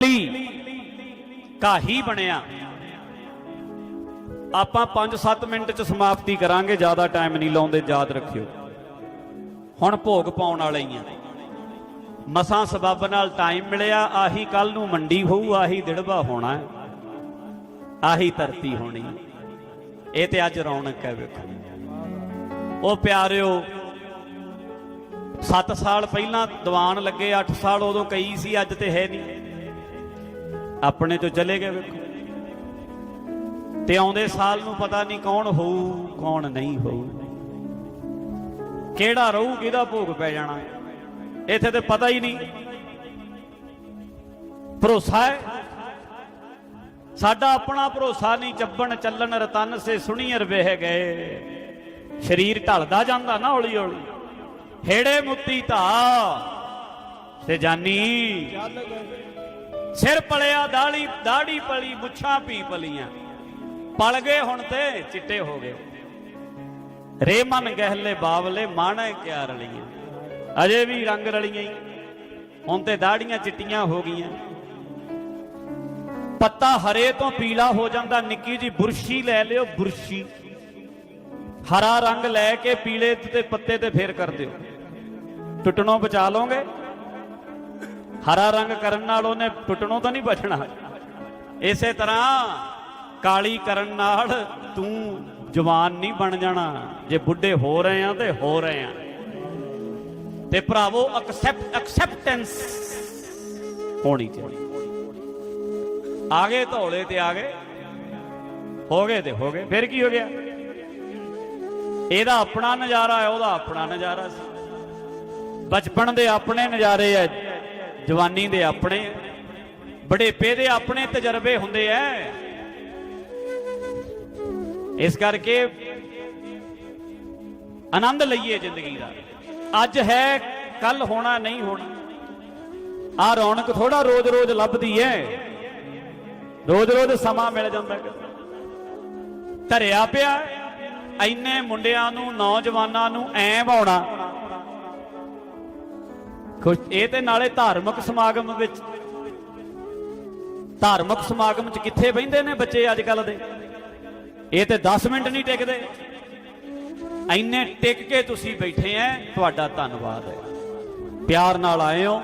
ਲਈ ਕਾਹੀ ਬਣਿਆ। ਆਪਾਂ 5-7 ਮਿੰਟ ਚ ਸਮਾਪਤੀ ਕਰਾਂਗੇ, ਜ਼ਿਆਦਾ ਟਾਈਮ ਨਹੀਂ ਲਾਉਂਦੇ, ਯਾਦ ਰੱਖਿਓ। ਹੁਣ ਭੋਗ ਪਾਉਣ ਵਾਲੇ ਹੀ ਆ। ਮਸਾਂ ਸਬੱਬ ਨਾਲ ਟਾਈਮ ਮਿਲਿਆ, ਆਹੀ ਕੱਲ ਨੂੰ ਮੰਡੀ ਹੋਊ, ਆਹੀ ਦਿੜਵਾ ਹੋਣਾ ਆਹੀ ਧਰਤੀ ਹੋਣੀ। ਇਹ ਤੇ ਅੱਜ ਰੌਣਕ ਹੈ ਵੇਖੋ। ਉਹ ਪਿਆਰਿਓ 7 ਸਾਲ ਪਹਿਲਾਂ ਦੀਵਾਨ ਲੱਗੇ 8 ਸਾਲ ਉਦੋਂ ਕਈ ਸੀ, ਅੱਜ ਤੇ ਹੈ ਨਹੀਂ। ਆਪਣੇ ਤੋਂ ਚਲੇ ਗਏ ਵੇਖੋ। ਤੇ ਆਉਂਦੇ ਸਾਲ ਨੂੰ ਪਤਾ ਨਹੀਂ ਕੌਣ ਹੋਊ, ਕੌਣ ਨਹੀਂ ਹੋਊ। ਕਿਹੜਾ ਰਹੂ, ਕਿਹਦਾ ਭੋਗ ਪੈ ਜਾਣਾ। ਇੱਥੇ ਤੇ ਪਤਾ ਹੀ ਨਹੀਂ। ਭਰੋਸਾ ਹੈ? ਸਾਡਾ ਆਪਣਾ ਭਰੋਸਾ ਨਹੀਂ, ਚੱਬਣ ਚੱਲਣ ਰਤਨ ਸੇ ਸੁਣੀਰ ਵੇਹ ਗਏ। ਸਰੀਰ ਢਲਦਾ ਜਾਂਦਾ ਨਾ ਹੌਲੀ ਹੌਲੀ ਹੇੜੇ ਮੁੱਤੀ ਧਾ, ਤੇ ਜਾਨੀ। ਸਿਰ ਪਲਿਆ, ਦਾੜੀ ਦਾੜੀ ਪਲੀ, ਮੁੱਛਾਂ ਪੀ ਪਲੀਆਂ। ਪਲ ਗਏ ਹੁਣ ਤੇ ਚਿੱਟੇ ਹੋ ਗਏ। ਰੇ ਮਨ ਗਹਿਲੇ ਬਾਵਲੇ, ਮਾਣਾ ਕਿਆ ਰਲੀਆਂ। ਅਜੇ ਵੀ ਰੰਗ ਰਲੀਆਂ ਹੀ ਹੁਣ ਤੇ ਦਾੜੀਆਂ ਚਿੱਟੀਆਂ ਹੋ ਗਈਆਂ। ਪੱਤਾ ਹਰੇ ਤੋਂ ਪੀਲਾ ਹੋ ਜਾਂਦਾ। ਨਿੱਕੀ ਜੀ ਬੁਰਸ਼ੀ ਲੈ ਲਿਓ, ਬੁਰਸ਼ੀ। ਹਰਾ ਰੰਗ ਲੈ ਕੇ ਪੀਲੇ ਤੇ ਪੱਤੇ ਤੇ ਫੇਰ ਕਰ ਦਿਓ। ਟੁੱਟਣੋਂ ਬਚਾ ਲਓਗੇ। ਹਰਾ ਰੰਗ ਕਰਨ ਨਾਲ ਉਹਨੇ ਟੁੱਟਣੋਂ ਤਾਂ ਨਹੀਂ ਬਚਣਾ। ਇਸੇ ਤਰ੍ਹਾਂ ਕਾਲੀ ਕਰਨ ਨਾਲ ਤੂੰ ਜਵਾਨ ਨਹੀਂ ਬਣ ਜਾਣਾ। ਜੇ ਬੁੱਢੇ ਹੋ ਰਹੇ ਆ ਤੇ ਹੋ ਰਹੇ ਆ। ਤੇ ਭਰਾਵੋ ਐਕਸੈਪਟ ਐਕਸੈਪਟੈਂਸ ਹੋਣੀ ਚਾਹੀਦੀ। ਆ ਗਏ ਧੌਲੇ ਤੇ ਆ ਗਏ। ਹੋ ਗਏ ਤੇ ਹੋ ਗਏ। ਫਿਰ ਕੀ ਹੋ ਗਿਆ? ਇਹਦਾ ਆਪਣਾ ਨਜ਼ਾਰਾ ਹੈ, ਉਹਦਾ ਆਪਣਾ ਨਜ਼ਾਰਾ ਸੀ। ਬਚਪਨ ਦੇ ਆਪਣੇ ਨਜ਼ਾਰੇ ਐ ਜਵਾਨੀ ਦੇ ਆਪਣੇ ਐ ਬੜੇਪੇ ਦੇ ਆਪਣੇ ਤਜਰਬੇ ਹੁੰਦੇ ਐ। ਇਸ ਕਰਕੇ ਆਨੰਦ ਲਈਏ ਜ਼ਿੰਦਗੀ ਦਾ। ਅੱਜ ਹੈ ਕੱਲ ਹੋਣਾ, ਨਹੀਂ ਹੋਣਾ। ਆ ਰੌਣਕ ਥੋੜਾ ਰੋਜ਼-ਰੋਜ਼ ਲੱਭਦੀ ਐ। ਰੋਜ਼-ਰੋਜ਼ ਸਮਾਂ ਮਿਲ ਜਾਂਦਾ ਧਰਿਆ ਪਿਆ ਐਨੇ ਮੁੰਡਿਆਂ ਨੂੰ, ਨੌਜਵਾਨਾਂ ਨੂੰ ਐ ਭਾਉਣਾ ਕੁਛ ਇਹ ਤੇ ਨਾਲੇ ਧਾਰਮਿਕ ਸਮਾਗਮ ਵਿੱਚ ਧਾਰਮਿਕ ਸਮਾਗਮ 'ਚ ਕਿੱਥੇ ਬਹਿੰਦੇ ਨੇ ਬੱਚੇ ਅੱਜ ਕੱਲ ਦੇ? ਇਹ ਤੇ 10 ਮਿੰਟ ਨਹੀਂ ਟਿਕਦੇ। ਐਨੇ ਟਿਕ ਕੇ ਤੁਸੀਂ ਬੈਠੇ ਐ, ਤੁਹਾਡਾ ਧੰਨਵਾਦ ਹੈ। ਪਿਆਰ ਨਾਲ ਆਏ ਹੋ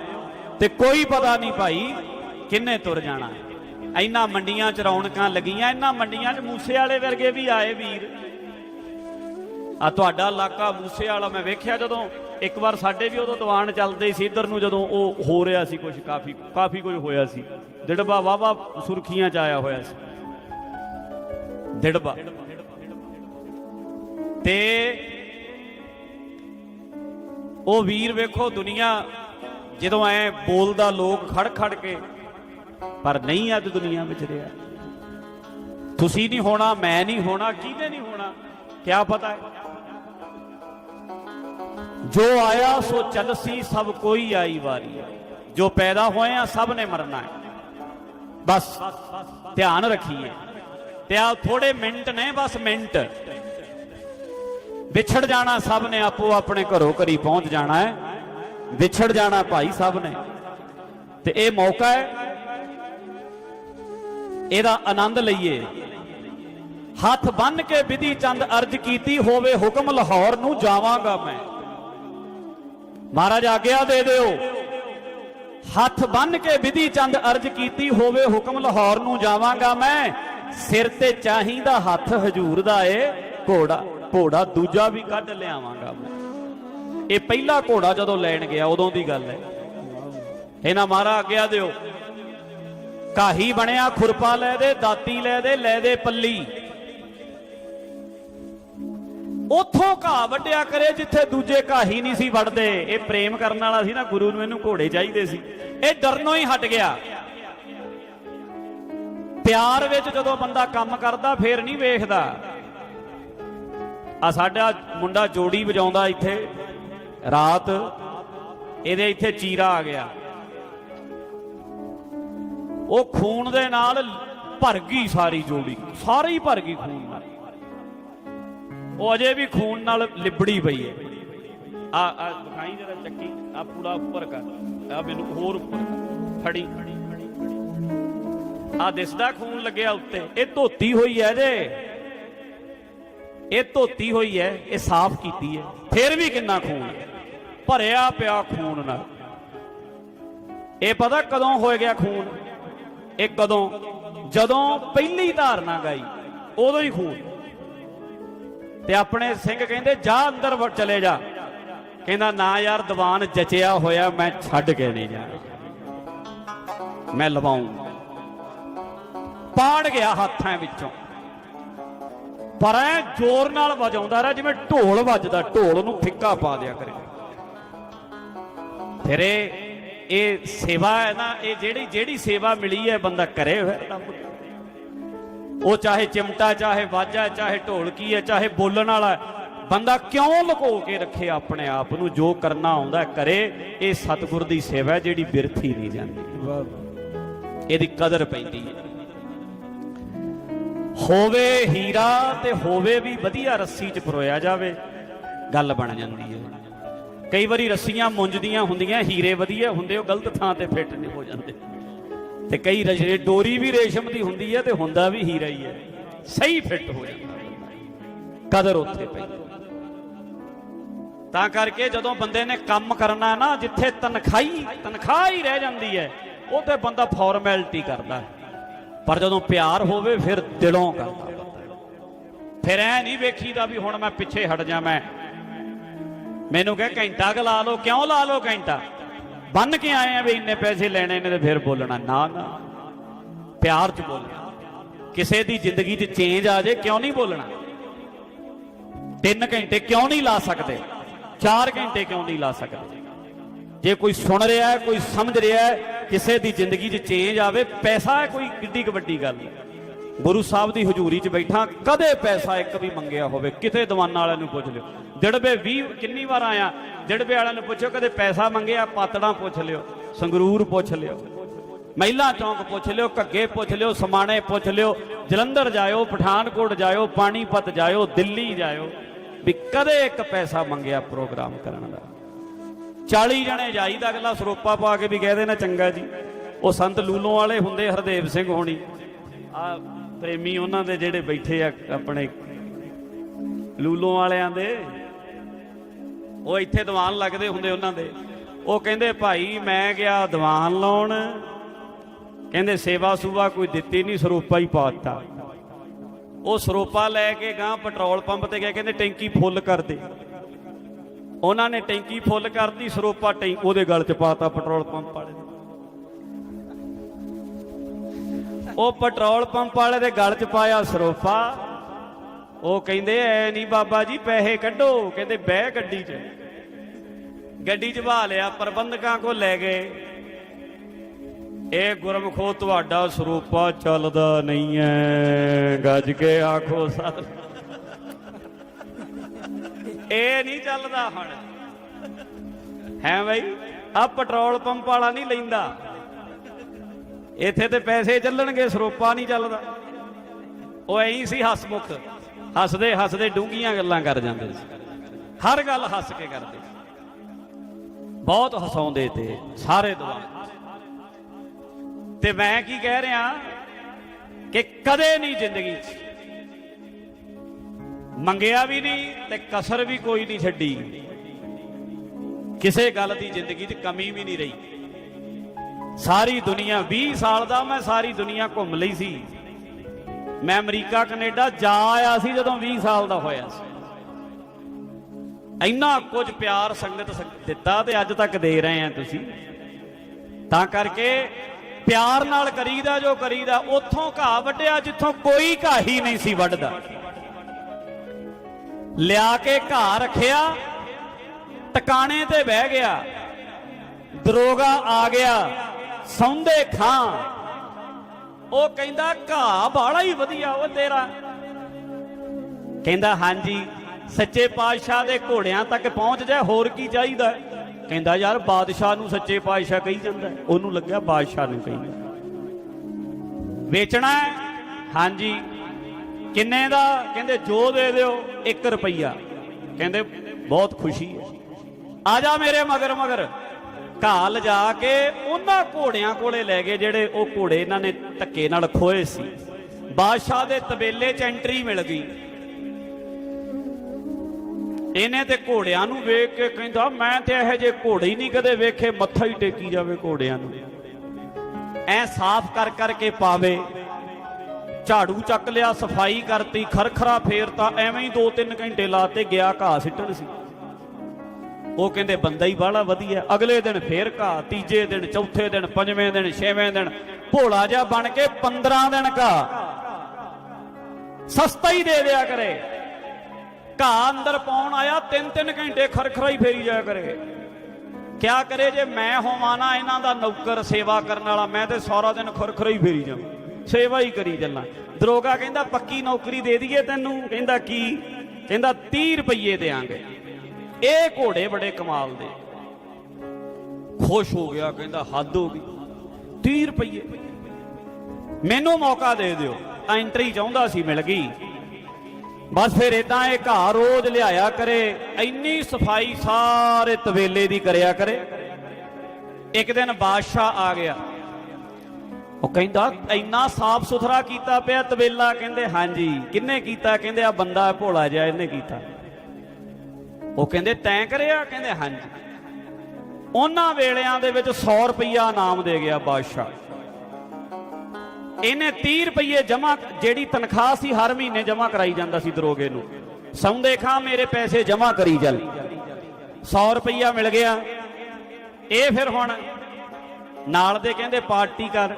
ਤੇ ਕੋਈ ਪਤਾ ਨਹੀਂ ਭਾਈ ਕਿੰਨੇ ਤੁਰ ਜਾਣਾ। ਐਨਾ ਮੰਡੀਆਂ 'ਚ ਰੌਣਕਾਂ ਲੱਗੀਆਂ ਐਨਾ ਮੰਡੀਆਂ 'ਚ ਮੂਸੇ ਵਾਲੇ ਵਰਗੇ ਵੀ ਆਏ ਵੀਰ। ਆ ਤੁਹਾਡਾ ਇਲਾਕਾ ਮੂਸੇ ਵਾਲਾ ਮੈਂ ਵੇਖਿਆ ਜਦੋਂ, ਇੱਕ ਵਾਰ ਸਾਡੇ ਵੀ ਉਦੋਂ ਦੀਵਾਨ ਚੱਲਦੇ ਸੀ, ਇੱਧਰ ਨੂੰ ਜਦੋਂ ਉਹ ਹੋ ਰਿਹਾ ਸੀ ਕੁਝ ਕਾਫੀ ਕਾਫੀ ਕੁਝ ਹੋਇਆ ਸੀ। ਦਿੜਬਾ ਵਾਵਾ ਸੁਰਖੀਆਂ ਚ ਆਇਆ ਹੋਇਆ ਸੀ। ਦਿੜਬਾ। ਤੇ ਉਹ ਵੀਰ ਵੇਖੋ ਦੁਨੀਆ ਜਦੋਂ ਐ ਬੋਲਦਾ ਲੋਕ ਖੜ ਖੜ ਕੇ, ਪਰ ਨਹੀਂ ਅੱਜ ਦੁਨੀਆ ਵਿੱਚ ਰਿਹਾ। ਤੁਸੀਂ ਨਹੀਂ ਹੋਣਾ, ਮੈਂ ਨਹੀਂ ਹੋਣਾ, ਕਿਹਦੇ ਨਹੀਂ ਹੋਣਾ, ਕਿਆ ਪਤਾ ਹੈ? ਜੋ ਆਇਆ ਸੋ ਚੱਲਸੀ ਸਭ ਕੋਈ ਆਈ ਵਾਰੀ। ਜੋ ਪੈਦਾ ਹੋਏ ਆ ਸਭ ਨੇ ਮਰਨਾ ਹੈ। ਬਸ ਧਿਆਨ ਰੱਖੀਏ। ਤੇ ਆ ਥੋੜੇ ਮਿੰਟ ਨੇ, ਬਸ ਮਿੰਟ। ਵਿਛੜ ਜਾਣਾ ਸਭ ਨੇ, ਆਪੋ ਆਪਣੇ ਘਰੋਂ ਘਰੀ ਪਹੁੰਚ ਜਾਣਾ ਹੈ। ਵਿਛੜ ਜਾਣਾ ਭਾਈ ਸਭ ਨੇ। ਤੇ ਇਹ ਮੌਕਾ ਹੈ। ਇਹਦਾ ਆਨੰਦ ਲਈਏ। ਹੱਥ ਬੰਨ ਕੇ ਵਿਧੀ ਚੰਦ ਅਰਜ ਕੀਤੀ ਹੋਵੇ, ਹੁਕਮ ਲਾਹੌਰ ਨੂੰ ਜਾਵਾਂਗਾ ਮੈਂ। ਮਹਾਰਾਜ ਆਗਿਆ ਦੇ ਦਿਓ। ਹੱਥ ਬੰਨ ਕੇ ਵਿਧੀ ਚੰਦ ਅਰਜ ਕੀਤੀ ਹੋਵੇ, ਹੁਕਮ ਲਾਹੌਰ ਨੂੰ ਜਾਵਾਂਗਾ ਮੈਂ। ਸਿਰ ਤੇ ਚਾਹੀਦਾ ਹੱਥ ਹਜੂਰ ਦਾ ਏ, ਘੋੜਾ ਘੋੜਾ ਦੂਜਾ ਵੀ ਕੱਢ ਲਿਆਵਾਂਗਾ ਮੈਂ। ਇਹ ਪਹਿਲਾ ਘੋੜਾ ਜਦੋਂ ਲੈਣ ਗਿਆ, ਉਦੋਂ ਦੀ ਗੱਲ ਹੈ। ਇਹਨਾਂ ਮਹਾਰਾ ਆਗਿਆ ਦਿਓ। ਕਾਹੀ ਬਣਿਆ, ਖੁਰਪਾ ਲੈ ਦੇ, ਦਾਤੀ ਲੈ ਦੇ ਲੈ ਦੇ ਪੱਲੀ। ਉਥੋਂ ਘਾਹ ਵੱਡਿਆ ਕਰੇ ਜਿੱਥੇ ਦੂਜੇ ਘਾਹ ਹੀ ਨਹੀਂ ਸੀ ਵੱਢਦੇ। ਇਹ ਪ੍ਰੇਮ ਕਰਨ ਵਾਲਾ ਸੀ ਨਾ, ਗੁਰੂ ਨੂੰ ਇਹਨੂੰ ਘੋੜੇ ਚਾਹੀਦੇ ਸੀ। ਇਹ ਡਰਨੋਂ ਹੀ ਹਟ ਗਿਆ। ਪਿਆਰ ਵਿੱਚ ਜਦੋਂ ਬੰਦਾ ਕੰਮ ਕਰਦਾ, ਫੇਰ ਨਹੀਂ ਵੇਖਦਾ। ਆ ਸਾਡਾ ਮੁੰਡਾ ਜੋੜੀ ਵਜਾਉਂਦਾ ਇੱਥੇ। ਰਾਤ ਇਹਦੇ ਇੱਥੇ ਚੀਰਾ ਆ ਗਿਆ। ਉਹ ਖੂਨ ਦੇ ਨਾਲ ਭਰ ਗਈ ਸਾਰੀ ਜੋੜੀ। ਸਾਰੀ ਭਰ ਗਈ ਖੂਨ। ਉਹ ਅਜੇ ਵੀ ਖੂਨ ਨਾਲ ਲਿਬੜੀ ਪਈ ਹੈ। ਆ ਆ ਦਿਖਾਈ ਜਰਾ ਚੱਕੀ, ਆ ਪੂਰਾ ਉੱਪਰ ਕਰ। ਆ ਮੈਨੂੰ ਹੋਰ ਉੱਪਰ ਫੜੀ ਆ ਦਿਸਦਾ ਖੂਨ ਲੱਗਿਆ ਉੱਤੇ। ਇਹ ਧੋਤੀ ਹੋਈ ਹੈ ਜੇ ਇਹ ਧੋਤੀ ਹੋਈ ਹੈ, ਇਹ ਸਾਫ਼ ਕੀਤੀ ਹੈ। ਫਿਰ ਵੀ ਕਿੰਨਾ ਖੂਨ ਭਰਿਆ ਪਿਆ ਖੂਨ ਨਾਲ। ਇਹ ਪਤਾ ਕਦੋਂ ਹੋ ਗਿਆ ਖੂਨ? ਇਹ ਕਦੋਂ? ਜਦੋਂ ਪਹਿਲੀ ਧਾਰਨਾ ਗਾਈ, ਉਦੋਂ ਹੀ ਖੂਨ। ਤੇ ਆਪਣੇ ਸਿੰਘ ਕਹਿੰਦੇ, ਜਾ ਅੰਦਰ ਵੜ ਚਲੇ ਜਾ। ਕਹਿੰਦਾ, ਨਾ ਯਾਰ, ਦੀਵਾਨ ਜਚਿਆ ਹੋਇਆ, ਮੈਂ ਛੱਡ ਕੇ ਨਹੀਂ ਜਾਣਾ ਮੈਂ ਲਵਾਉਂ। ਪਾੜ ਗਿਆ ਹੱਥਾਂ ਵਿੱਚੋਂ। ਪਰ ਐ ਜ਼ੋਰ ਨਾਲ ਵਜਾਉਂਦਾ ਰਿਹਾ, ਜਿਵੇਂ ਢੋਲ ਵੱਜਦਾ। ਢੋਲ ਨੂੰ ਫਿੱਕਾ ਪਾ ਦਿਆ ਕਰੇ। ਫਿਰ ਇਹ ਸੇਵਾ ਹੈ ਨਾ, ਇਹ ਜਿਹੜੀ ਜਿਹੜੀ ਸੇਵਾ ਮਿਲੀ ਹੈ, ਬੰਦਾ ਕਰੇ ਹੋਇਆ। ਰੱਬ ਉਹ ਚਾਹੇ ਚਿਮਟਾ ਚਾਹੇ ਵਾਜਾ ਚਾਹੇ ਢੋਲਕੀ ਹੈ ਚਾਹੇ ਬੋਲਣ ਵਾਲਾ ਬੰਦਾ ਕਿਉਂ ਲੁਕੋ ਕੇ ਰੱਖੇ ਆਪਣੇ ਆਪ ਨੂੰ? ਜੋ ਕਰਨਾ ਆਉਂਦਾ ਕਰੇ। ਇਹ ਸਤਿਗੁਰ ਦੀ ਸੇਵਾ ਜਿਹੜੀ ਬਿਰਥੀ ਨਹੀਂ ਜਾਂਦੀ। ਇਹਦੀ ਕਦਰ ਪੈਂਦੀ ਹੈ। ਹੋਵੇ ਹੀਰਾ ਤੇ ਹੋਵੇ ਵੀ ਵਧੀਆ ਰੱਸੀ 'ਚ ਪਰੋਇਆ ਜਾਵੇ ਗੱਲ ਬਣ ਜਾਂਦੀ ਹੈ। ਕਈ ਵਾਰੀ ਰੱਸੀਆਂ ਮੁੰਜਦੀਆਂ ਹੁੰਦੀਆਂ ਹੀਰੇ ਵਧੀਆ ਹੁੰਦੇ ਉਹ ਗਲਤ ਥਾਂ ਤੇ ਫਿੱਟ ਨਹੀਂ ਹੋ ਜਾਂਦੇ। ਤੇ ਕਈ ਰਜੇ ਡੋਰੀ ਵੀ ਰੇਸ਼ਮ ਦੀ ਹੁੰਦੀ ਹੈ ਤੇ ਹੁੰਦਾ ਵੀ ਹੀਰਾ ਹੀ ਹੈ। ਸਹੀ ਫਿੱਟ ਹੋ ਜਾਂਦਾ। ਕਦਰ ਉੱਥੇ ਪਈ। ਤਾਂ ਕਰਕੇ ਜਦੋਂ ਬੰਦੇ ਨੇ ਕੰਮ ਕਰਨਾ ਨਾ, ਜਿੱਥੇ ਤਨਖਾਹੀ ਤਨਖਾਹ ਹੀ ਰਹਿ ਜਾਂਦੀ ਹੈ ਉਹ ਤੇ ਬੰਦਾ ਫਾਰਮੈਲਿਟੀ ਕਰਦਾ ਪਰ ਜਦੋਂ ਪਿਆਰ ਹੋਵੇ, ਫਿਰ ਦਿਲੋਂ ਕਰਦਾ ਫਿਰ ਐ ਨਹੀਂ ਵੇਖੀਦਾ ਵੀ ਹੁਣ ਮੈਂ ਪਿੱਛੇ ਹਟ ਜਾ ਮੈਂ। ਮੈਨੂੰ ਕਹੇ ਘੰਟਾ ਕੁ ਲਾ ਲਓ, ਕਿਉਂ ਲਾ ਲਓ ਘੰਟਾ? ਬੰਨ ਕੇ ਆਏ ਆ ਵੀ ਇੰਨੇ ਪੈਸੇ ਲੈਣੇ ਨੇ ਤੇ ਫਿਰ ਬੋਲਣਾ, ਨਾ ਨਾ। ਪਿਆਰ ਚ ਬੋਲਣਾ। ਕਿਸੇ ਦੀ ਜ਼ਿੰਦਗੀ 'ਚ ਚੇਂਜ ਆ ਜੇ, ਕਿਉਂ ਨਹੀਂ ਬੋਲਣਾ? 3 ਘੰਟੇ ਕਿਉਂ ਨਹੀਂ ਲਾ ਸਕਦੇ? 4 ਘੰਟੇ ਕਿਉਂ ਨਹੀਂ ਲਾ ਸਕਦੇ? ਜੇ ਕੋਈ ਸੁਣ ਰਿਹਾ ਹੈ, ਕੋਈ ਸਮਝ ਰਿਹਾ ਹੈ, ਕਿਸੇ ਦੀ ਜ਼ਿੰਦਗੀ 'ਚ ਚੇਂਜ ਆਵੇ, ਪੈਸਾ ਕੋਈ ਕਿੱਡੀ ਕੁ ਵੱਡੀ ਗੱਲ ਹੈ। ਗੁਰੂ ਸਾਹਿਬ ਦੀ ਹਜ਼ੂਰੀ 'ਚ ਬੈਠਾ, ਕਦੇ ਪੈਸਾ ਇੱਕ ਵੀ ਮੰਗਿਆ ਹੋਵੇ, ਕਿਤੇ ਦੀਵਾਨਾਂ ਵਾਲਿਆਂ ਨੂੰ ਪੁੱਛ ਲਿਓ। ਦਿੜਬੇ 20 ਕਿੰਨੀ ਵਾਰ ਆਇਆ, ਦਿੜਬੇ ਵਾਲਿਆਂ ਨੂੰ ਪੁੱਛੋ ਕਦੇ ਪੈਸਾ ਮੰਗਿਆ, ਪਾਤੜਾਂ ਪੁੱਛ ਲਿਓ, ਸੰਗਰੂਰ ਪੁੱਛ ਲਿਓ, ਮਹਿਲਾ ਚੌਂਕ ਪੁੱਛ ਲਿਓ, ਘੱਗੇ ਪੁੱਛ ਲਿਓ, ਸਮਾਣੇ ਪੁੱਛ ਲਿਓ, ਜਲੰਧਰ ਜਾਇਓ, ਪਠਾਨਕੋਟ ਜਾਇਓ, ਪਾਣੀਪਤ ਜਾਇਓ, ਦਿੱਲੀ ਜਾਇਓ, ਵੀ ਕਦੇ ਇੱਕ ਪੈਸਾ ਮੰਗਿਆ ਪ੍ਰੋਗਰਾਮ ਕਰਨ ਦਾ। 40 ਜਣੇ ਜਾਈਦਾ, ਅਗਲਾ ਸਰੋਪਾ ਪਾ ਕੇ ਵੀ ਕਹਦੇ ਨਾ ਚੰਗਾ ਜੀ। ਉਹ ਸੰਤ ਲੂਲੋਂ ਵਾਲੇ ਹੁੰਦੇ, ਹਰਦੇਵ ਸਿੰਘ ਹੋਣੀ। ਆ ਪ੍ਰੇਮੀ ਉਹਨਾਂ ਦੇ ਜਿਹੜੇ ਬੈਠੇ ਆ ਆਪਣੇ ਲੂਲੋਂ ਵਾਲਿਆਂ ਦੇ, ਉਹ ਇੱਥੇ ਦੀਵਾਨ ਲੱਗਦੇ ਹੁੰਦੇ ਉਹਨਾਂ ਦੇ। ਉਹ ਕਹਿੰਦੇ, ਭਾਈ, ਮੈਂ ਗਿਆ ਦੀਵਾਨ ਲਾਉਣ। ਕਹਿੰਦੇ, ਸੇਵਾ ਸੂਵਾ ਕੋਈ ਦਿੱਤੀ ਨਹੀਂ, ਸਰੋਪਾ ਹੀ ਪਾਤਾ ਉਹ ਸਰੋਪਾ ਲੈ ਕੇ ਗਾਂ ਪੈਟਰੋਲ ਪੰਪ ਤੇ ਗਏ, ਕਹਿੰਦੇ, ਟੈਂਕੀ ਫੁੱਲ ਕਰ ਦੇ। ਉਹਨਾਂ ਨੇ ਟੈਂਕੀ ਫੁੱਲ ਕਰਤੀ, ਸਰੋਪਾ ਟੈਂਕ ਉਹਦੇ ਗਲ ਚ ਪਾਤਾ ਪੈਟਰੋਲ ਪੰਪ ਉਹ ਪੈਟਰੋਲ ਪੰਪ ਵਾਲੇ ਦੇ ਗਲ ਚ ਪਾਇਆ ਸਰੋਪਾ ਉਹ ਕਹਿੰਦੇ, ਐ ਨਹੀਂ ਬਾਬਾ ਜੀ, ਪੈਸੇ ਕੱਢੋ। ਕਹਿੰਦੇ, ਬਹਿ ਗੱਡੀ 'ਚ। ਗੱਡੀ 'ਚ ਬਹਾ ਲਿਆ, ਪ੍ਰਬੰਧਕਾਂ ਕੋ ਲੈ ਗਏ। ਇਹ ਗੁਰਮਖੋ ਤੁਹਾਡਾ ਸਰੂਪਾ ਚੱਲਦਾ ਨਹੀਂ ਐ। ਗੱਜ ਕੇ ਆਖੋ ਸਰ। ਇਹ ਨਹੀਂ ਚੱਲਦਾ ਹੁਣ। ਹੈ ਬਈ? ਆ ਪੈਟਰੋਲ ਪੰਪ ਵਾਲਾ ਨਹੀਂ ਲੈਂਦਾ। ਇੱਥੇ ਤੇ ਪੈਸੇ ਚੱਲਣਗੇ, ਸਰੋਪਾ ਨਹੀਂ ਚੱਲਦਾ। ਉਹ ਐਂ ਹੀ ਸੀ ਹਸਮੁਖ। ਹੱਸਦੇ ਹੱਸਦੇ ਡੂੰਘੀਆਂ ਗੱਲਾਂ ਕਰ ਜਾਂਦੇ ਸੀ। ਹਰ ਗੱਲ ਹੱਸ ਕੇ ਕਰਦੇ। ਬਹੁਤ ਹਸਾਉਂਦੇ ਤੇ, ਸਾਰੇ ਦੁਆ। ਤੇ ਮੈਂ ਕੀ ਕਹਿ ਰਿਹਾ? ਕਿ ਕਦੇ ਨਹੀਂ ਜ਼ਿੰਦਗੀ 'ਚ ਮੰਗਿਆ ਵੀ ਨਹੀਂ ਤੇ ਕਸਰ ਵੀ ਕੋਈ ਨਹੀਂ ਛੱਡੀ। ਕਿਸੇ ਗੱਲ ਦੀ ਜ਼ਿੰਦਗੀ 'ਚ ਕਮੀ ਵੀ ਨਹੀਂ ਰਹੀ। ਸਾਰੀ ਦੁਨੀਆ 20 ਸਾਲ ਦਾ ਮੈਂ ਸਾਰੀ ਦੁਨੀਆ ਘੁੰਮ ਲਈ ਸੀ। ਮੈਂ ਅਮਰੀਕਾ, ਕੈਨੇਡਾ ਜਾ ਆਇਆ ਸੀ ਜਦੋਂ 20 ਸਾਲ ਦਾ ਹੋਇਆ ਸੀ। ਇੰਨਾ ਕੁਝ ਪਿਆਰ ਸੰਗਤ ਦਿੱਤਾ ਤੇ ਅੱਜ ਤੱਕ ਦੇ ਰਹੇ ਆ ਤੁਸੀਂ। ਤਾਂ ਕਰਕੇ ਪਿਆਰ ਨਾਲ ਕਰੀਦਾ, ਜੋ ਕਰੀਦਾ, ਉੱਥੋਂ ਘਾਹ ਵੱਢਿਆ, ਜਿੱਥੋਂ ਕੋਈ ਘਾਹ ਹੀ ਨਹੀਂ ਸੀ ਵੱਢਦਾ। ਲਿਆ ਕੇ ਘਾਹ ਰੱਖਿਆ, ਟਿਕਾਣੇ ਤੇ ਬਹਿ ਗਿਆ। ਦਰੋਗਾ ਆ ਗਿਆ। ਸੌਂਦੇ ਖਾਂ। ਉਹ ਕਹਿੰਦਾ, ਘਾਹ ਬਾੜਾ ਹੀ ਵਧੀਆ ਉਹ ਤੇਰਾ। ਕਹਿੰਦਾ, ਹਾਂਜੀ, ਸੱਚੇ ਪਾਤਸ਼ਾਹ ਦੇ ਘੋੜਿਆਂ ਤੱਕ ਪਹੁੰਚ ਜਾਏ ਹੋਰ ਕੀ ਚਾਹੀਦਾ? ਕਹਿੰਦਾ, ਯਾਰ, ਬਾਦਸ਼ਾਹ ਨੂੰ ਸੱਚੇ ਪਾਤਸ਼ਾਹ ਕਹੀ ਜਾਂਦਾ ਉਹਨੂੰ ਲੱਗਿਆ ਬਾਦਸ਼ਾਹ ਨੂੰ ਕਹੀ ਵੇਚਣਾ ਹਾਂਜੀ। ਕਿੰਨੇ ਦਾ? ਕਹਿੰਦੇ, ਜੋ ਦੇ ਦਿਓ 1 ਰੁਪਈਆ। ਕਹਿੰਦੇ, ਬਹੁਤ ਖੁਸ਼ੀ ਹੈ। ਆ ਜਾ ਮੇਰੇ ਮਗਰ ਮਗਰ। ਘਾਹ ਲਿਜਾ ਕੇ ਉਹਨਾਂ ਘੋੜਿਆਂ ਕੋਲੇ ਲੈ ਗਏ ਜਿਹੜੇ ਉਹ ਘੋੜੇ ਇਹਨਾਂ ਨੇ ਧੱਕੇ ਨਾਲ ਖੋਏ ਸੀ। ਬਾਦਸ਼ਾਹ ਦੇ ਤਬੇਲੇ 'ਚ ਐਂਟਰੀ ਮਿਲ ਗਈ। ਇਹਨੇ ਤੇ ਘੋੜਿਆਂ ਨੂੰ ਵੇਖ ਕੇ ਕਹਿੰਦਾ, ਮੈਂ ਤੇ ਇਹੋ ਜਿਹੇ ਘੋੜੇ ਹੀ ਨਹੀਂ ਕਦੇ ਵੇਖੇ, ਮੱਥਾ ਹੀ ਟੇਕੀ ਜਾਵੇ ਘੋੜਿਆਂ ਨੂੰ। ਐ ਸਾਫ਼ ਕਰ ਕਰਕੇ ਪਾਵੇ। ਝਾੜੂ ਚੱਕ ਲਿਆ, ਸਫ਼ਾਈ ਕਰਤੀ, ਖਰਖਰਾ ਫੇਰਤਾ, ਐਵੇਂ ਹੀ 2-3 ਘੰਟੇ ਲਾਤੇ ਗਿਆ ਘਾਹ ਸਿੱਟਣ ਸੀ। ਉਹ ਕਹਿੰਦੇ, ਬੰਦਾ ਹੀ ਬਾਹਲਾ ਵਧੀਆ। ਅਗਲੇ ਦਿਨ ਫੇਰ ਘਾਹ, ਤੀਜੇ ਦਿਨ, ਚੌਥੇ ਦਿਨ, ਪੰਜਵੇਂ ਦਿਨ, ਛੇਵੇਂ ਦਿਨ, ਭੋਲਾ ਜਿਹਾ ਬਣ ਕੇ 15 ਦਿਨ ਘਾਹ। ਸਸਤਾ ਹੀ ਦੇ ਦਿਆ ਕਰੇ। ਘਾਹ ਅੰਦਰ ਪਾਉਣ ਆਇਆ 3-3 ਘੰਟੇ ਖਰਖਰਾ ਹੀ ਫੇਰੀ ਜਾਇਆ ਕਰੇ। ਕਿਆ ਕਰੇ ਜੇ ਮੈਂ ਹੋਵਾਂ ਨਾ, ਇਹਨਾਂ ਦਾ ਨੌਕਰ ਸੇਵਾ ਕਰਨ ਵਾਲਾ, ਮੈਂ ਤੇ ਸਾਰਾ ਦਿਨ ਖਰਖਰਾ ਹੀ ਫੇਰੀ ਜਾਵਾਂ। ਸੇਵਾ ਹੀ ਕਰੀ ਚੱਲਾਂ। ਦਰੋਗਾ ਕਹਿੰਦਾ, ਪੱਕੀ ਨੌਕਰੀ ਦੇ ਦਈਏ ਤੈਨੂੰ? ਕਹਿੰਦਾ, ਕੀ? ਕਹਿੰਦਾ 30 ਰੁਪਏ ਦੇਾਂਗੇ। ਇਹ ਘੋੜੇ ਬੜੇ ਕਮਾਲ ਦੇ। ਖੁਸ਼ ਹੋ ਗਿਆ, ਕਹਿੰਦਾ ਹੱਦ ਹੋ ਗਈ। 30 ਰੁਪਏ ਮੈਨੂੰ ਮੌਕਾ ਦੇ ਦਿਓ ਐਂਟਰੀ ਚਾਹੁੰਦਾ ਸੀ, ਮਿਲ ਗਈ। ਬਸ ਫਿਰ ਇਦਾਂ ਇਹ ਘਾਹ ਰੋਜ਼ ਲਿਆਇਆ ਕਰੇ, ਇੰਨੀ ਸਫ਼ਾਈ ਸਾਰੇ ਤਵੇਲੇ ਦੀ ਕਰਿਆ ਕਰੇ। ਇੱਕ ਦਿਨ ਬਾਦਸ਼ਾਹ ਆ ਗਿਆ। ਉਹ ਕਹਿੰਦਾ, ਇੰਨਾ ਸਾਫ਼ ਸੁਥਰਾ ਕੀਤਾ ਪਿਆ ਤਵੇਲਾ? ਕਹਿੰਦੇ, ਹਾਂਜੀ। ਕਿੰਨੇ ਕੀਤਾ? ਕਹਿੰਦੇ ਆ ਬੰਦਾ ਭੋਲਾ ਜਿਹਾ ਇਹਨੇ ਕੀਤਾ। ਉਹ ਕਹਿੰਦੇ, ਤੈਂ ਕਰਿਆ? ਕਹਿੰਦੇ, ਹਾਂਜੀ। ਉਹਨਾਂ ਵੇਲਿਆਂ ਦੇ ਵਿੱਚ 100 ਰੁਪਈਆ ਇਨਾਮ ਦੇ ਗਿਆ ਬਾਦਸ਼ਾਹ। ਇਹਨੇ 30 ਰੁਪਈਏ ਜਮਾ ਜਿਹੜੀ ਤਨਖਾਹ ਸੀ ਹਰ ਮਹੀਨੇ ਜਮਾ ਕਰਾਈ ਜਾਂਦਾ ਸੀ ਦਰੋਗੇ ਨੂੰ। ਸੌਂਦੇ ਖਾਂ ਮੇਰੇ ਪੈਸੇ ਜਮਾ ਕਰੀ ਚੱਲ 100 ਰੁਪਈਆ ਮਿਲ ਗਿਆ। ਇਹ ਫਿਰ ਹੁਣ ਨਾਲ ਦੇ ਕਹਿੰਦੇ, ਪਾਰਟੀ ਕਰ।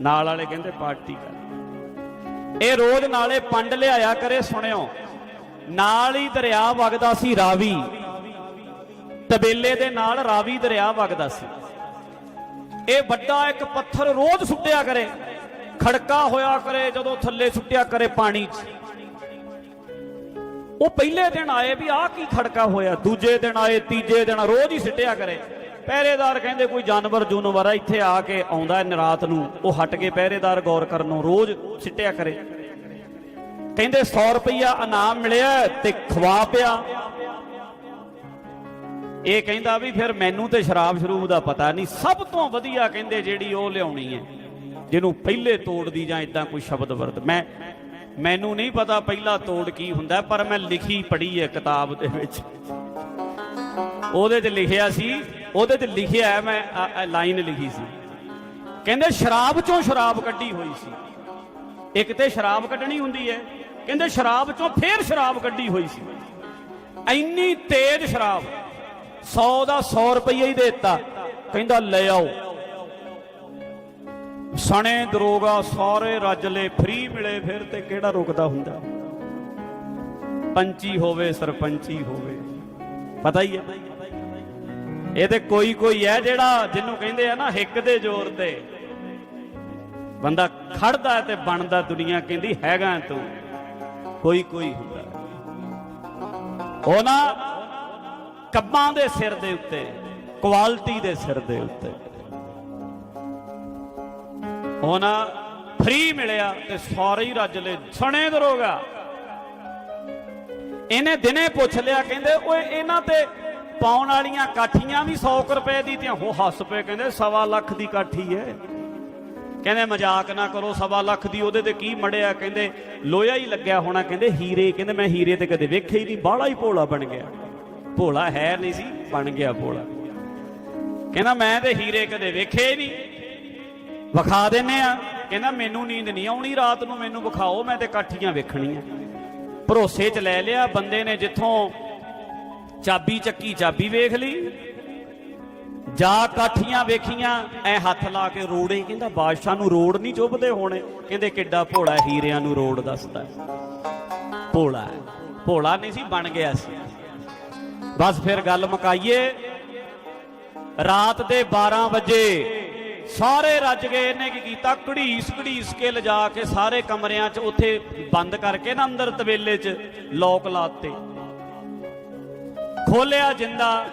ਨਾਲ ਵਾਲੇ ਕਹਿੰਦੇ, ਪਾਰਟੀ ਕਰ। ਇਹ ਰੋਜ਼ ਨਾਲੇ ਪੰਡ ਲਿਆਇਆ ਕਰੇ, ਸੁਣਿਓ। ਨਾਲ ਹੀ ਦਰਿਆ ਵਗਦਾ ਸੀ ਰਾਵੀ। ਤਬੇਲੇ ਦੇ ਨਾਲ ਰਾਵੀ ਦਰਿਆ ਵਗਦਾ ਸੀ। ਇਹ ਵੱਡਾ ਇੱਕ ਪੱਥਰ ਰੋਜ਼ ਸੁੱਟਿਆ ਕਰੇ। ਖੜਕਾ ਹੋਇਆ ਕਰੇ, ਜਦੋਂ ਥੱਲੇ ਸੁੱਟਿਆ ਕਰੇ ਪਾਣੀ 'ਚ। ਉਹ ਪਹਿਲੇ ਦਿਨ ਆਏ ਵੀ ਆਹ ਕੀ ਖੜਕਾ ਹੋਇਆ, ਦੂਜੇ ਦਿਨ ਆਏ, ਤੀਜੇ ਦਿਨ ਰੋਜ਼ ਹੀ ਸਿੱਟਿਆ ਕਰੇ। ਪਹਿਰੇਦਾਰ ਕਹਿੰਦੇ, ਕੋਈ ਜਾਨਵਰ, ਜੂਨਵਰ ਆ, ਇੱਥੇ ਆ ਕੇ ਆਉਂਦਾ ਹੈ ਰਾਤ ਨੂੰ। ਉਹ ਹਟ ਕੇ ਪਹਿਰੇਦਾਰ ਗੌਰ ਕਰਨ ਨੂੰ ਰੋਜ਼ ਸਿੱਟਿਆ ਕਰੇ। ਕਹਿੰਦੇ 100 ਰੁਪਈਆ ਇਨਾਮ ਮਿਲਿਆ ਤੇ ਖਵਾ ਪਿਆ। ਇਹ ਕਹਿੰਦਾ ਵੀ ਫਿਰ ਮੈਨੂੰ ਤੇ ਸ਼ਰਾਬ ਸ਼ਰੂਬ ਦਾ ਪਤਾ ਨਹੀਂ, ਸਭ ਤੋਂ ਵਧੀਆ ਕਹਿੰਦੇ ਜਿਹੜੀ ਉਹ ਲਿਆਉਣੀ ਹੈ, ਜਿਹਨੂੰ ਪਹਿਲੇ ਤੋੜਦੀ ਜਾਂ ਇਦਾਂ ਕੋਈ ਸ਼ਬਦ ਵਰਤ। ਮੈਂ, ਮੈਨੂੰ ਨਹੀਂ ਪਤਾ ਪਹਿਲਾ ਤੋੜ ਕੀ ਹੁੰਦਾ, ਪਰ ਮੈਂ ਲਿਖੀ ਪੜ੍ਹੀ ਹੈ ਕਿਤਾਬ ਦੇ ਵਿੱਚ। ਉਹਦੇ ਚ ਲਿਖਿਆ ਸੀ, ਉਹਦੇ ਚ ਲਿਖਿਆ ਮੈਂ ਲਾਈਨ ਲਿਖੀ ਸੀ। ਕਹਿੰਦੇ ਸ਼ਰਾਬ ਚੋਂ ਸ਼ਰਾਬ ਕੱਢੀ ਹੋਈ ਸੀ। ਇੱਕ ਤੇ ਸ਼ਰਾਬ ਕੱਢਣੀ ਹੁੰਦੀ ਹੈ ਕਹਿੰਦੇ ਸ਼ਰਾਬ ਚੋਂ ਫੇਰ ਸ਼ਰਾਬ ਕੱਢੀ ਹੋਈ ਸੀ। ਇੰਨੀ ਤੇਜ਼ ਸ਼ਰਾਬ 100 ਦਾ 100 ਰੁਪਈਆ ਹੀ ਦੇਤਾ। ਕਹਿੰਦਾ, ਲੈ ਆਓ। ਸਣੇ ਦਰੋਗਾ ਸਾਰੇ ਰੱਜ ਲੈ ਫ੍ਰੀ ਮਿਲੇ ਫਿਰ ਤੇ ਕਿਹੜਾ ਰੁਕਦਾ ਹੁੰਦਾ? ਪੰਚੀ ਹੋਵੇ, ਸਰਪੰਚੀ ਹੋਵੇ। ਪਤਾ ਹੀ ਹੈ। ਇਹ ਤੇ ਕੋਈ ਕੋਈ ਹੈ ਜਿਹੜਾ ਜਿਹਨੂੰ ਕਹਿੰਦੇ ਆ ਨਾ, ਹਿੱਕ ਦੇ ਜ਼ੋਰ ਤੇ। ਬੰਦਾ ਖੜਦਾ ਤੇ ਬਣਦਾ ਦੁਨੀਆ, ਕਹਿੰਦੀ ਹੈਗਾ ਤੂੰ। ਕੋਈ ਕੋਈ ਹੁੰਦਾ ਉਹ ਨਾ ਕੱਬਾਂ ਦੇ ਸਿਰ ਦੇ ਉੱਤੇ, ਕੁਆਲਿਟੀ ਦੇ ਸਿਰ ਦੇ ਉੱਤੇ। ਉਹ ਨਾ ਫ੍ਰੀ ਮਿਲਿਆ ਤੇ ਸਾਰੇ ਹੀ ਰੱਜ ਲੈ ਸਣੇ ਦਰੋਗਾ ਇਹਨੇ ਦਿਨੇ ਪੁੱਛ ਲਿਆ, ਕਹਿੰਦੇ, ਓਏ, ਇਹਨਾਂ ਤੇ ਪਾਉਣ ਵਾਲੀਆਂ ਕਾਠੀਆਂ ਵੀ 100 ਰੁਪਏ ਦੀ ਤੇ ਉਹ ਹੱਸ ਪਏ, ਕਹਿੰਦੇ, ਸਵਾ ਲੱਖ ਦੀ ਕਾਠੀ ਹੈ। ਕਹਿੰਦੇ ਮਜ਼ਾਕ ਨਾ ਕਰੋ, ਸਵਾ ਲੱਖ ਦੀ ਉਹਦੇ ਤੇ ਕੀ ਮੜਿਆ, ਕਹਿੰਦੇ ਲੋਹਾ ਹੀ ਲੱਗਿਆ ਹੋਣਾ, ਕਹਿੰਦੇ ਹੀਰੇ, ਕਹਿੰਦੇ ਮੈਂ ਹੀਰੇ ਤੇ ਕਦੇ ਵੇਖਿਆ ਹੀ ਨਹੀਂ, ਬਾਹਲਾ ਹੀ ਭੋਲਾ ਬਣ ਗਿਆ। ਭੋਲਾ ਹੈ ਨਹੀਂ ਸੀ, ਬਣ ਗਿਆ ਭੋਲਾ। ਕਹਿੰਦਾ ਮੈਂ ਤੇ ਹੀਰੇ ਕਦੇ ਵੇਖੇ ਹੀ ਨਹੀਂ। ਵਿਖਾ ਦਿੰਨੇ ਆ, ਕਹਿੰਦਾ ਮੈਨੂੰ ਨੀਂਦ ਨਹੀਂ ਆਉਣੀ, ਰਾਤ ਨੂੰ ਮੈਨੂੰ ਵਿਖਾਓ, ਮੈਂ ਤੇ ਕਾਠੀਆਂ ਵੇਖਣੀਆਂ। ਭਰੋਸੇ 'ਚ ਲੈ ਲਿਆ, ਬੰਦੇ ਨੇ ਜਿੱਥੋਂ ਚਾਬੀ ਚੱਕੀ, ਚਾਬੀ ਵੇਖ ਲਈ। ਜਾ ਕਾਠੀਆਂ ਵੇਖੀਆਂ, ਐ ਹੱਥ ਲਾ ਕੇ ਰੋੜੇ, ਕਹਿੰਦਾ ਬਾਦਸ਼ਾਹ ਨੂੰ ਰੋੜ ਨਹੀਂ ਚੁੱਭਦੇ ਹੋਣੇ। ਕਹਿੰਦੇ ਕਿੱਡਾ ਭੋਲਾ ਹੀਰਿਆਂ ਨੂੰ ਰੋੜ ਦੱਸਦਾ ਭੋਲਾ ਭੋਲਾ ਨਹੀਂ ਸੀ, ਬਣ ਗਿਆ ਸੀ। ਬਸ ਫਿਰ ਗੱਲ ਮੁਕਾਈਏ। ਰਾਤ ਦੇ 12 ਵਜੇ ਸਾਰੇ ਰੱਜ ਗਏ, ਇਹਨੇ ਕੀ ਕੀਤਾ? ਘੜੀਸ ਘੜੀਸ ਕੇ ਲਿਜਾ ਕੇ ਸਾਰੇ ਕਮਰਿਆਂ 'ਚ ਉੱਥੇ ਬੰਦ ਕਰਕੇ ਨਾ ਅੰਦਰ ਤਵੇਲੇ 'ਚ ਲੋਕ ਲਾਤੇ। ਖੋਲਿਆ ਜਿੰਦਾ,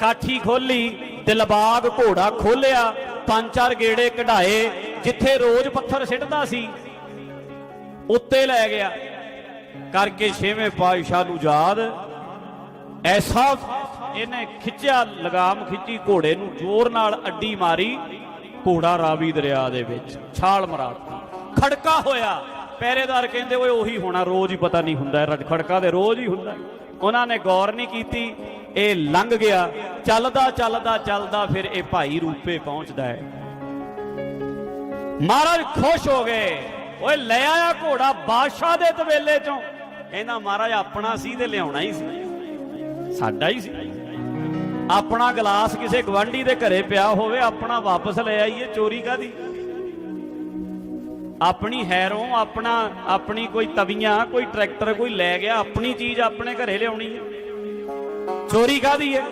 ਕਾਠੀ ਖੋਲੀ। ਦਿਲਬਾਗ ਘੋੜਾ ਖੋਲਿਆ, ਪੰਜ ਚਾਰ ਗੇੜੇ ਕਢਾਏ, ਜਿੱਥੇ ਰੋਜ਼ ਪੱਥਰ ਸਿੱਟਦਾ ਸੀ, ਉੱਤੇ ਲੈ ਗਿਆ। ਕਰਕੇ ਛੇਵੇਂ ਪਾਤਸ਼ਾਹ ਨੂੰ ਯਾਦ, ਐਸਾ ਇਹਨੇ ਖਿੱਚਿਆ, ਲਗਾਮ ਖਿੱਚੀ, ਘੋੜੇ ਨੂੰ ਜ਼ੋਰ ਨਾਲ ਅੱਡੀ ਮਾਰੀ, ਘੋੜਾ ਰਾਵੀ ਦਰਿਆ ਦੇ ਵਿੱਚ, ਛਾਲ ਮਰਾਤੀ। ਖੜਕਾ ਹੋਇਆ। ਪਹਿਰੇਦਾਰ ਕਹਿੰਦੇ, ਓਏ, ਉਹੀ ਹੋਣਾ, ਰੋਜ਼ ਹੀ ਪਤਾ ਨਹੀਂ ਹੁੰਦਾ, ਰਜ, ਖੜਕਾ ਦੇ ਰੋਜ਼ ਹੀ ਹੁੰਦਾ। ਉਹਨਾਂ ਨੇ ਗੌਰ ਨਹੀਂ ਕੀਤੀ, ਇਹ ਲੰਘ ਗਿਆ। ਚੱਲਦਾ ਚੱਲਦਾ ਚੱਲਦਾ ਫਿਰ ਇਹ ਭਾਈ ਰੂਪੇ ਪਹੁੰਚਦਾ ਹੈ। ਮਹਾਰਾਜ ਖੁਸ਼ ਹੋ ਗਏ। ਓਏ ਲੈ ਆਇਆ ਘੋੜਾ ਬਾਦਸ਼ਾਹ ਦੇ ਤਵੇਲੇ ਚੋਂ। ਕਹਿੰਦਾ, ਮਹਾਰਾਜ, ਆਪਣਾ ਸੀ ਤੇ ਲਿਆਉਣਾ ਹੀ ਸੀ। ਸਾਡਾ ਹੀ ਸੀ। ਆਪਣਾ ਗਲਾਸ ਕਿਸੇ ਗਵਾਂਢੀ ਦੇ ਘਰੇ ਪਿਆ ਹੋਵੇ, ਆਪਣਾ ਵਾਪਸ ਲੈ ਆਈਏ। ਚੋਰੀ ਕਾਦੀ ਆਪਣੀ ਹੈਰੋਂ ਆਪਣਾ, ਆਪਣੀ ਕੋਈ ਤਵੀਆਂ, ਕੋਈ ਟਰੈਕਟਰ, ਕੋਈ ਲੈ ਗਿਆ, ਆਪਣੀ ਚੀਜ਼ ਆਪਣੇ ਘਰੇ ਲਿਆਉਣੀ ਹੈ। ਚੋਰੀ ਕਾਦੀ ਹੈ?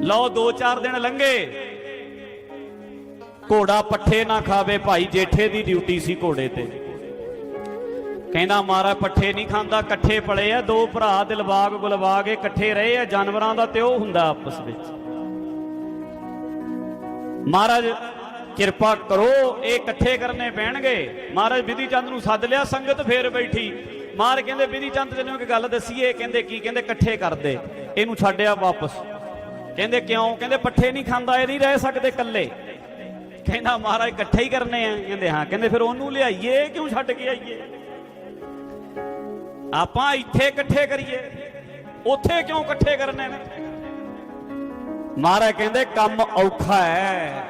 ਲਓ 2-4 ਦਿਨ ਲੰਘੇ। ਘੋੜਾ ਪੱਠੇ ਨਾ ਖਾਵੇ ਭਾਈ, ਜੇਠੇ ਦੀ ਡਿਊਟੀ ਸੀ ਘੋੜੇ ਤੇ। ਕਹਿੰਦਾ, ਮਾਰਾ, ਪੱਠੇ ਨਹੀਂ ਖਾਂਦਾ, ਇਕੱਠੇ ਪਲੇ ਆ, ਦੋ ਭਰਾ ਦਿਲਬਾਗ ਗੁਲਬਾਗ ਇਹ ਇਕੱਠੇ ਰਹੇ ਆ, ਜਾਨਵਰਾਂ ਦਾ ਤੇ ਉਹ ਹੁੰਦਾ ਆਪਸ ਵਿੱਚ। ਮਹਾਰਾਜ ਕਿਰਪਾ ਕਰੋ, ਇਹ ਇਕੱਠੇ ਕਰਨੇ ਪੈਣਗੇ। ਮਹਾਰਾਜ ਵਿਧੀ ਚੰਦ ਨੂੰ ਸੱਦ ਲਿਆ, ਸੰਗਤ ਫੇਰ ਬੈਠੀ। ਮਾਰ ਕਹਿੰਦੇ ਵਿਧੀ ਚੰਦ ਤੈਨੂੰ ਇੱਕ ਗੱਲ ਦੱਸੀਏ, ਕਹਿੰਦੇ ਕੀ, ਕਹਿੰਦੇ ਇਕੱਠੇ ਕਰਦੇ। ਇਹਨੂੰ ਛੱਡਿਆ ਵਾਪਸ। ਕਹਿੰਦੇ ਕਿਉਂ? ਕਹਿੰਦੇ ਪੱਠੇ ਨਹੀਂ ਖਾਂਦਾ, ਇਹ ਨਹੀਂ ਰਹਿ ਸਕਦੇ ਇਕੱਲੇ। ਕਹਿੰਦਾ, ਮਹਾਰਾਜ ਇਕੱਠੇ ਹੀ ਕਰਨੇ ਆ। ਕਹਿੰਦੇ, ਹਾਂ, ਕਹਿੰਦੇ ਫਿਰ ਉਹਨੂੰ ਲਿਆਈਏ, ਕਿਉਂ ਛੱਡ ਕੇ ਆਈਏ? ਆਪਾਂ ਇੱਥੇ ਇਕੱਠੇ ਕਰੀਏ। ਉੱਥੇ ਕਿਉਂ ਇਕੱਠੇ ਕਰਨੇ ਨੇ? ਮਹਾਰਾਜ ਕਹਿੰਦੇ, ਕੰਮ ਔਖਾ ਹੈ।